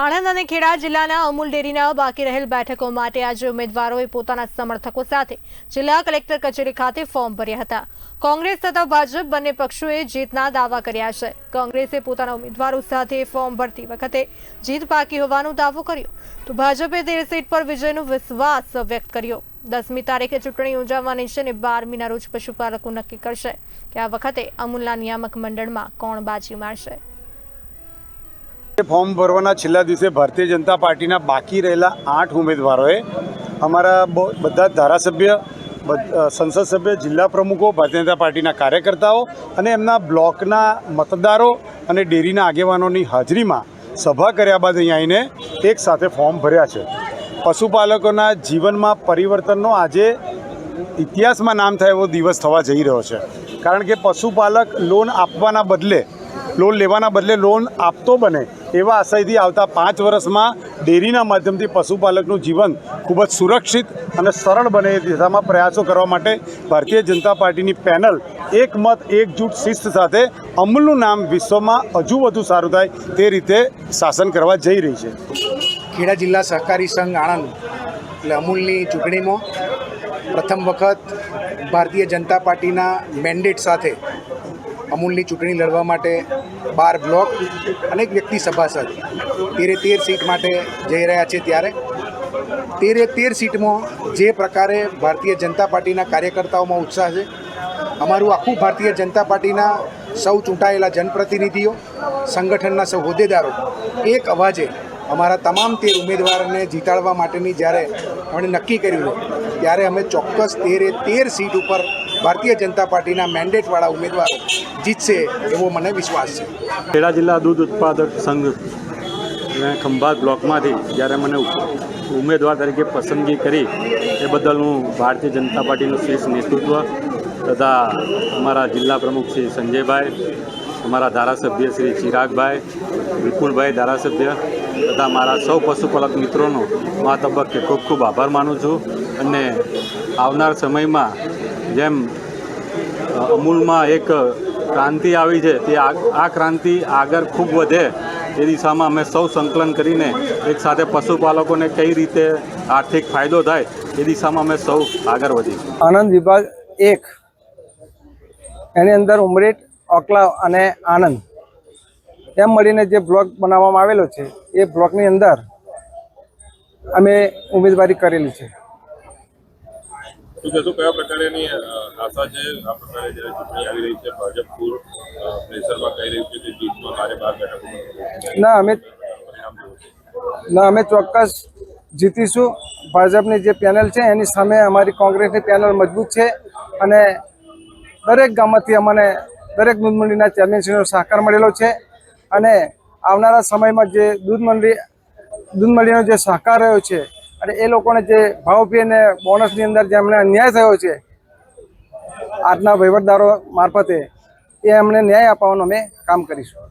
આણંદ અને ખેડા જિલ્લાના અમૂલ ડેરીના બાકી રહેલ બેઠકો માટે આજે ઉમેદવારોએ પોતાના સમર્થકો સાથે જિલ્લા કલેક્ટર કચેરી ખાતે ફોર્મ ભર્યા હતા. કોંગ્રેસ તથા ભાજપ બંને પક્ષોએ જીતના દાવા કર્યા છે. કોંગ્રેસે પોતાના ઉમેદવારો સાથે ફોર્મ ભરતી વખતે જીત પાકી હોવાનો દાવો કર્યો. તો ભાજપે તેર સીટ પર વિજયનો વિશ્વાસ વ્યક્ત કર્યો. દસમી તારીખે ચૂંટણી યોજાવાની છે અને બારમીના રોજ પશુપાલકો નક્કી કરશે કે આ વખતે અમૂલના નિયામક મંડળમાં કોણ બાજી મારશે. ફોર્મ ભરવાના છેલ્લા દિવસે ભારતીય જનતા પાર્ટીના બાકી રહેલા આઠ ઉમેદવારોએ અમારા બધા ધારાસભ્ય સંસદ સભ્ય, જિલ્લા પ્રમુખો, ભારતીય જનતા પાર્ટીના કાર્યકર્તાઓ અને એમના બ્લોકના મતદારો અને ડેરીના આગેવાનોની હાજરીમાં સભા કર્યા બાદ અહીં આવીને એક સાથે ફોર્મ ભર્યા છે. પશુપાલકોના જીવનમાં પરિવર્તનનો આજે ઇતિહાસમાં નામ થાય એવો દિવસ થવા જઈ રહ્યો છે. કારણ કે પશુપાલક લોન આપવાના બદલે, લોન લેવાના બદલે લોન આપતો બને એવા આશયથી આવતા પાંચ વર્ષમાં ડેરીના માધ્યમથી પશુપાલકનું જીવન ખૂબ જ સુરક્ષિત અને સરળ બને એ દિશામાં પ્રયાસો કરવા માટે ભારતીય જનતા પાર્ટીની પેનલ એક મત એકજૂટ શિસ્ત સાથે અમૂલનું નામ વિશ્વમાં હજુ વધુ સારું થાય તે રીતે શાસન કરવા જઈ રહી છે. ખેડા જિલ્લા સહકારી સંઘ આણંદ, એટલે અમૂલની ચૂંટણીમાં પ્રથમ વખત ભારતીય જનતા પાર્ટીના મેન્ડેટ સાથે અમૂલની ચૂંટણી લડવા માટે બાર બ્લોક અને એક વ્યક્તિ સભાસદ તેરે તેર સીટ માટે જઈ રહ્યા છે ત્યારે. તેરે તેર સીટમાં જે પ્રકારે ભારતીય જનતા પાર્ટીના કાર્યકર્તાઓમાં ઉત્સાહ છે, અમારું આખું ભારતીય જનતા પાર્ટીના સૌ ચૂંટાયેલા જનપ્રતિનિધિઓ, સંગઠનના સૌ હોદ્દેદારો, એક અવાજે અમારા તમામ તેર ઉમેદવારોને જીતાડવા માટેની જ્યારે અમે નક્કી કર્યું ત્યારે અમે ચોક્કસ તેરે તેર સીટ ઉપર ભારતીય જનતા પાર્ટીના મેન્ડેટવાળા ઉમેદવારો જીતશે એવો મને વિશ્વાસ છે. ખેડા જિલ્લા દૂધ ઉત્પાદક સંઘ મેં ખંભાત બ્લોકમાંથી જ્યારે મને ઉમેદવાર તરીકે પસંદગી કરી, એ બદલ હું ભારતીય જનતા પાર્ટીનું શ્રેષ્ઠ નેતૃત્વ તથા અમારા જિલ્લા પ્રમુખ શ્રી સંજયભાઈ, અમારા ધારાસભ્ય શ્રી ચિરાગભાઈ, વિપુલભાઈ ધારાસભ્ય તથા મારા સૌ પશુપાલક મિત્રોનો હું આ તબક્કે ખૂબ ખૂબ આભાર માનું છું અને આવનાર સમયમાં જેમ અમૂલમાં એક ક્રાંતિ આવી છે, તે આ ક્રાંતિ આગળ ખૂબ વધે એ દિશામાં અમે સૌ સંકલન કરીને એક સાથે પશુપાલકોને કઈ રીતે આર્થિક ફાયદો થાય એ દિશામાં અમે સૌ આગળ વધીશું આનંદ વિભાગ એક. એની અંદર ઉમરેટ ઓકલા અને આનંદ. એમ મળીને જે બ્લોક બનાવવામાં આવેલો છે, એ બ્લોકની અંદર અમે ઉમેદવારી કરેલી છે. શું કયા પ્રકારેની આશા છે? આ પ્રકારે જ્યારે ચૂંટણી આવી રહી છે ભાજપ પૂર પ્રેશરમાં કહી રહ્યું છે કે જીતમાં મારે બાર બેઠક ના અમે ના અમે ચોક્કસ જીતીશું. ભાજપની જે પેનલ છે એની સામે અમારી કોંગ્રેસની પેનલ મજબૂત છે અને દરેક ગામમાંથી અમને દરેક દૂધ મંડળીના ચેરમેનશ્રીનો સહકાર મળેલો છે અને આવનારા સમયમાં જે દૂધ મંડળી દૂધ મંડળીનો જે સહકાર રહ્યો છે અને એ લોકોને જે ભાવ ફી અને બોનસની અંદર જે અમને અન્યાય થયો છે, આજના વહીવટદારો મારફતે, એ અમને ન્યાય અપાવવાનું અમે કામ કરીશું.